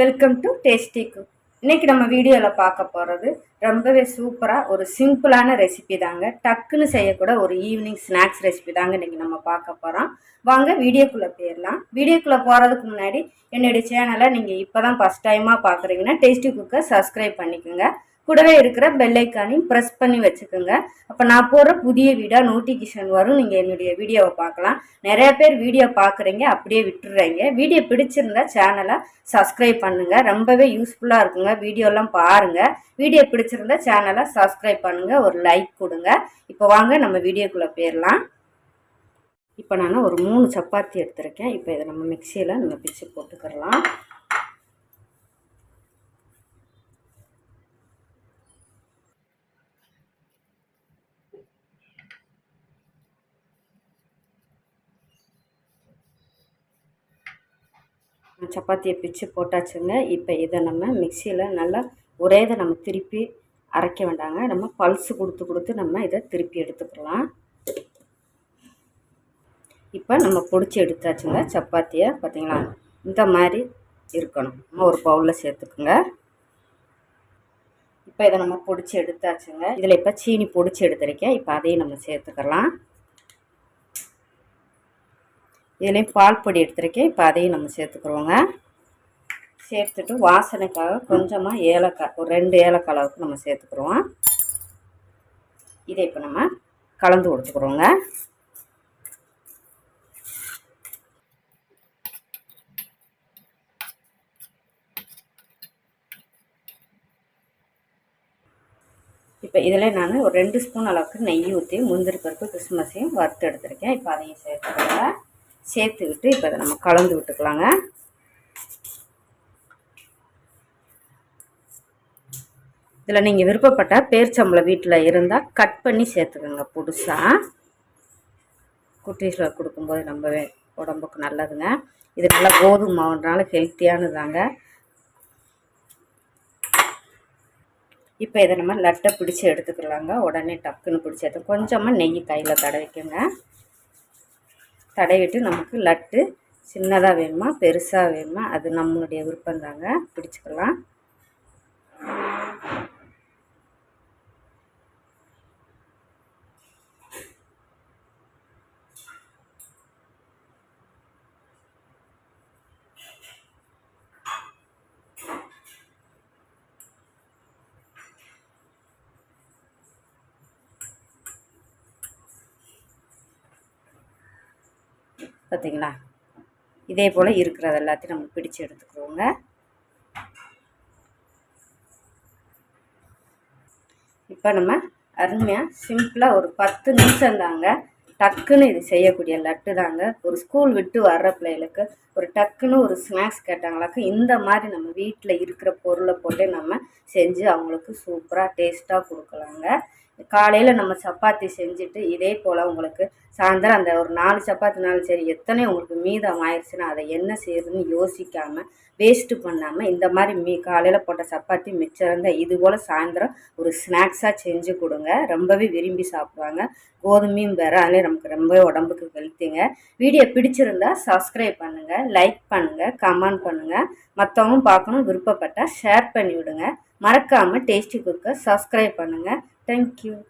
Welcome to tasty cook இன்னைக்கு நம்ம வீடியோவில் பார்க்க போகிறது ரொம்பவே சூப்பராக ஒரு சிம்பிளான ரெசிபி தாங்க. டக்குன்னு செய்யக்கூட ஒரு ஈவினிங் ஸ்நாக்ஸ் ரெசிபி தாங்க இன்றைக்கி நம்ம பார்க்க போகிறோம் வாங்க வீடியோக்குள்ளே போயிடலாம். வீடியோக்குள்ளே போகிறதுக்கு முன்னாடி என்னுடைய சேனலை நீங்கள் இப்போ தான் ஃபஸ்ட் டைமாக பார்க்குறீங்கன்னா டேஸ்டி குக்கை சப்ஸ்கிரைப் பண்ணிக்கோங்க. கூடவே இருக்கிற பெல்லைக்கானையும் ப்ரெஸ் பண்ணி வச்சுக்கோங்க. அப்போ நான் போடுற புதிய வீடாக நோட்டிஃபிகேஷன் வரும். நீங்கள் என்னுடைய வீடியோவை பார்க்கலாம். நிறைய பேர் வீடியோ பார்க்குறீங்க அப்படியே விட்டுடுறீங்க வீடியோ பிடிச்சிருந்தா சேனலை சப்ஸ்கிரைப் பண்ணுங்கள் ரொம்பவே யூஸ்ஃபுல்லாக இருக்குங்க. வீடியோலாம் பாருங்கள் வீடியோ பிடிச்சிருந்தா சேனலை சப்ஸ்கிரைப் பண்ணுங்கள் ஒரு லைக் கொடுங்க. இப்போ வாங்க நம்ம வீடியோக்குள்ளே போயிடலாம் இப்போ நான் ஒரு மூணு சப்பாத்தி எடுத்திருக்கேன். இப்போ இதை நம்ம மிக்சியில் நம்ம பிச்சு போட்டுக்கிறலாம். சப்பாத்தியை பிச்சு போட்டாச்சுங்க. இப்போ இதை நம்ம மிக்சியில் நல்லா ஒரே இதை நம்ம திருப்பி அரைக்க வேண்டாங்க. நம்ம பல்ஸு கொடுத்து கொடுத்து நம்ம இதை திருப்பி எடுத்துக்கலாம். இப்போ நம்ம பொடிச்சு எடுத்தாச்சுங்க சப்பாத்தியை. பார்த்திங்களா இந்த மாதிரி இருக்கணும். நம்ம ஒரு பவுலில் சேர்த்துக்குங்க. இப்போ இதை நம்ம பொடிச்சு எடுத்தாச்சுங்க. இதில் இப்போ சீனி பொடிச்சு எடுத்துருக்கேன். இப்போ அதையும் நம்ம சேர்த்துக்கலாம். இதுலேயும் பால் பொடி எடுத்துருக்கேன். இப்போ அதையும் நம்ம சேர்த்துக்குருவோங்க சேர்த்துட்டு வாசனைக்காக கொஞ்சமாக ஏலக்காய் ஒரு ரெண்டு ஏலக்காய் அளவுக்கு நம்ம சேர்த்துக்குருவோம் இதை இப்போ நம்ம கலந்து கொடுத்துக்குறோங்க. இப்போ இதில் நான் ஒரு ரெண்டு ஸ்பூன் அளவுக்கு நெய் ஊற்றி முந்திரி பருப்பு கிறிஸ்மஸையும் வறுத்து எடுத்துருக்கேன். இப்போ அதையும் சேர்த்துக்கிட்டு இப்போ அதை நம்ம கலந்து விட்டுக்கலாங்க. இதில் நீங்கள் விருப்பப்பட்டால் பேர்ச்சம்பளம் வீட்டில் இருந்தால் கட் பண்ணி சேர்த்துக்கோங்க புதுசாக குட்டீஸில் கொடுக்கும்போது ரொம்பவே உடம்புக்கு நல்லதுங்க. இது நல்லா கோதுமை மாவுன்றனால ஹெல்த்தியானதாங்க. இப்போ இதை நம்ம லட்டை பிடிச்சி எடுத்துக்கலாங்க. உடனே டக்குன்னு பிடிச்சி எடுத்து கொஞ்சமாக நெய் கையில் தடவிக்கோங்க. தடவிட்டு நமக்கு லட்டு சின்னதாக வேணுமா பெருசாக வேணுமா அது நம்மளுடைய விருப்பம் தாங்க பிடிச்சிக்கலாம். பார்த்திங்களா இதே போல் இருக்கிறது எல்லாத்தையும் நம்ம பிடிச்சு எடுத்துக்கிறோங்க இப்போ நம்ம அருமையாக சிம்பிளாக ஒரு பத்து நிமிஷம் தாங்க டக்குன்னு இது செய்யக்கூடிய லட்டு தாங்க. ஒரு ஸ்கூல் விட்டு வர்ற பிள்ளைகளுக்கு ஒரு டக்குன்னு ஒரு ஸ்நாக்ஸ் கேட்டாங்களாக்க இந்த மாதிரி நம்ம வீட்டில் இருக்கிற பொருளை போட்டு நம்ம செஞ்சு அவங்களுக்கு சூப்பராக டேஸ்ட்டாக கொடுக்கலாங்க. காலையில் நம்ம சப்பாத்தி செஞ்சுட்டு இதே போல் உங்களுக்கு சாயந்தரம் அந்த ஒரு நாலு சப்பாத்தினாலும் சரி எத்தனை உங்களுக்கு மீதம் ஆயிடுச்சுன்னா அதை என்ன செய்யுதுன்னு யோசிக்காமல் வேஸ்ட்டு பண்ணாமல் இந்த மாதிரி மீ காலையில் போட்ட சப்பாத்தி மிச்சம் இருந்தால் இது போல் சாயந்தரம் ஒரு ஸ்நாக்ஸாக செஞ்சு கொடுங்க. ரொம்பவே விரும்பி சாப்பிடுவாங்க. கோதுமையும் வேறு அதிலே நமக்கு ரொம்பவே உடம்புக்கு ஹெல்த்திங்க வீடியோ பிடிச்சிருந்தா சப்ஸ்கிரைப் பண்ணுங்கள் லைக் பண்ணுங்கள் கமெண்ட் பண்ணுங்கள் மற்றவங்களும் பார்க்கணும் விருப்பப்பட்டால் ஷேர் பண்ணி விடுங்க. மறக்காமல் டேஸ்டி குக்கை சப்ஸ்கிரைப் பண்ணுங்கள் Thank you.